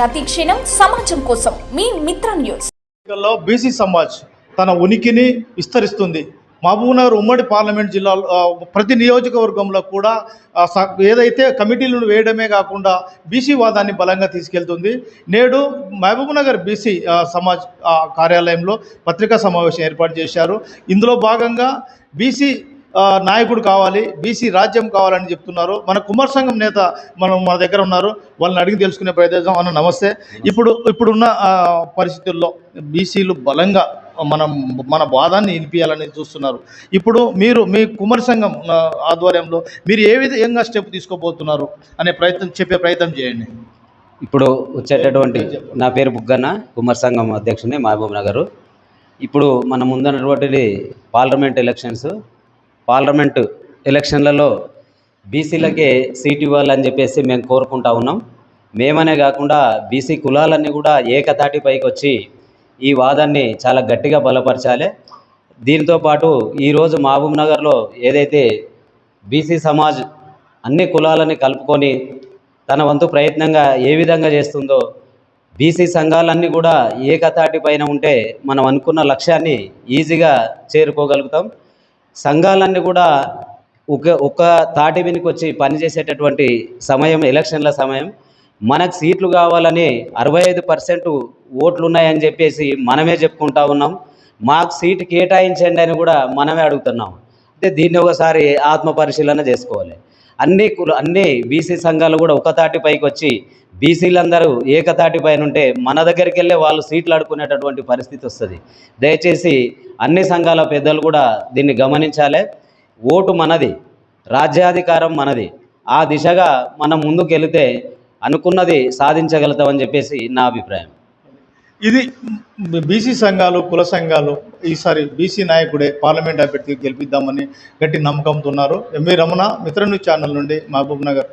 ప్రతి క్షణం సమాజం కోసం మీ మిత్ర న్యూస్. బీసీ సమాజ్ తన ఉనికిని విస్తరిస్తుంది. మహబూబ్నగర్ ఉమ్మడి పార్లమెంట్ జిల్లాలో ప్రతి నియోజకవర్గంలో కూడా ఏదైతే కమిటీలను వేయడమే కాకుండా బీసీ వాదాన్ని బలంగా తీసుకెళ్తుంది. నేడు మహబూబ్నగర్ బీసీ సమాజ్ కార్యాలయంలో పత్రికా సమావేశం ఏర్పాటు చేశారు. ఇందులో భాగంగా బీసీ నాయకుడు కావాలి బీసీ రాజ్యం కావాలని చెప్తున్నారు. మన కుమార్ సంఘం నేత మనం మన దగ్గర ఉన్నారు. వాళ్ళని అడిగి తెలుసుకునే ప్రయత్నం అన్న నమస్తే. ఇప్పుడు ఇప్పుడున్న పరిస్థితుల్లో బీసీలు బలంగా మనం మన వాదాన్ని వినిపించాలని చూస్తున్నారు. ఇప్పుడు మీరు మీ కుమార్ సంఘం ఆధ్వర్యంలో మీరు ఏ విధంగా స్టెప్ తీసుకోబోతున్నారు అనే ప్రయత్నం చెప్పే ప్రయత్నం చేయండి. ఇప్పుడు వచ్చేటటువంటి నా పేరు బుగ్గన్న కుమార్ సంఘం అధ్యక్షుని మహబూబ్ నగర్. ఇప్పుడు మన ముందున్నటువంటిది పార్లమెంట్ ఎలక్షన్స్. పార్లమెంట్ ఎలక్షన్లలో బీసీలకే సీట్ ఇవ్వాలని చెప్పేసి మేము కోరుకుంటా ఉన్నాం. మేమనే కాకుండా బీసీ కులాలన్నీ కూడా ఏకతాటిపైకి వచ్చి ఈ వాదాన్ని చాలా గట్టిగా బలపరచాలి. దీంతో పాటు ఈరోజు మహబూబ్ నగర్లో ఏదైతే బీసీ సమాజ్ అన్ని కులాలని కలుపుకొని తన వంతు ప్రయత్నంగా ఏ విధంగా చేస్తుందో బీసీ సంఘాలన్నీ కూడా ఏకతాటి పైన ఉంటే మనం అనుకున్న లక్ష్యాన్ని ఈజీగా చేరుకోగలుగుతాం. సంఘాలన్నీ కూడా ఒక ఒక తాటి వెనుక వచ్చి పనిచేసేటటువంటి సమయం ఎలక్షన్ల సమయం. మనకు సీట్లు కావాలని అరవై ఐదు పర్సెంట్ ఓట్లు ఉన్నాయని చెప్పేసి మనమే చెప్పుకుంటా ఉన్నాం. మాకు సీటు కేటాయించండి అని కూడా మనమే అడుగుతున్నాం. అంటే దీన్ని ఒకసారి ఆత్మ పరిశీలన చేసుకోవాలి. అన్ని కుల అన్ని బీసీ సంఘాలు కూడా ఒకతాటి పైకి వచ్చి బీసీలందరూ ఏకతాటి పైన ఉంటే మన దగ్గరికి వెళ్ళే వాళ్ళు సీట్లు ఆడుకునేటటువంటి పరిస్థితి వస్తుంది. దయచేసి అన్ని సంఘాల పెద్దలు కూడా దీన్ని గమనించాలి. ఓటు మనది రాజ్యాధికారం మనది. ఆ దిశగా మనం ముందుకు వెళితే అనుకున్నది సాధించగలుగుతామని చెప్పేసి నా అభిప్రాయం. ఇది బీసీ సంఘాలు కుల సంఘాలు ఈసారి బీసీ నాయకుడే పార్లమెంట్ అభ్యర్థికి గెలిపిద్దామని గట్టి నమ్మకంతో ఉన్నారు. ఎంవి రమణ మిత్రన్యూస్ ఛానల్ నుండి మహబూబ్ నగర్.